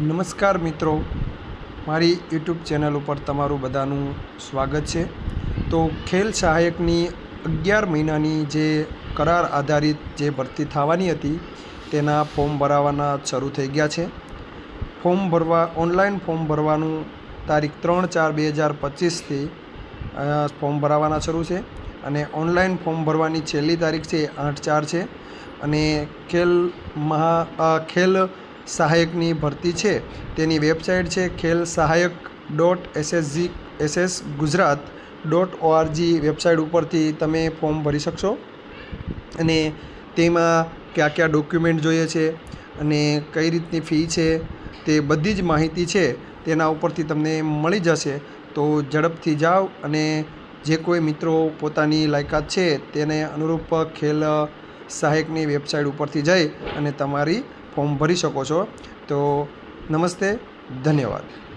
નમસ્કાર મિત્રો. મારી યુટ્યુબ ચેનલ ઉપર તમારું બધાનું સ્વાગત છે. તો ખેલ સહાયકની અગિયાર મહિનાની જે કરાર આધારિત જે ભરતી થવાની હતી, તેના ફોર્મ ભરાવાના શરૂ થઈ ગયા છે. ફોર્મ ભરવા, ઓનલાઈન ફોર્મ ભરવાનું તારીખ ત્રણ ચાર બે હજાર પચીસથી ફોર્મ ભરાવાના શરૂ છે. અને ઓનલાઈન ફોર્મ ભરવાની છેલ્લી તારીખ છે આઠ ચાર છે. અને ખેલ મહા ખેલ સહાયકની ભરતી છે. તેની વેબસાઇટ છે Khel Sahayak dot SSG SS Gujarat dot ORG website ઉપરથી તમે ફોર્મ ભરી શકશો. અને તેમાં કયા કયા ડોક્યુમેન્ટ જોઈએ છે અને કઈ રીતની ફી છે તે બધી જ માહિતી છે તેના ઉપરથી તમને મળી જશે. તો ઝડપથી જાઓ અને જે કોઈ મિત્રો પોતાની લાયકાત છે તેને અનુરૂપ ખેલ સહાયકની વેબસાઇટ ઉપરથી જઈ અને તમારી ફોર્મ ભરી શકો છો. તો નમસ્તે ધન્યવાદ.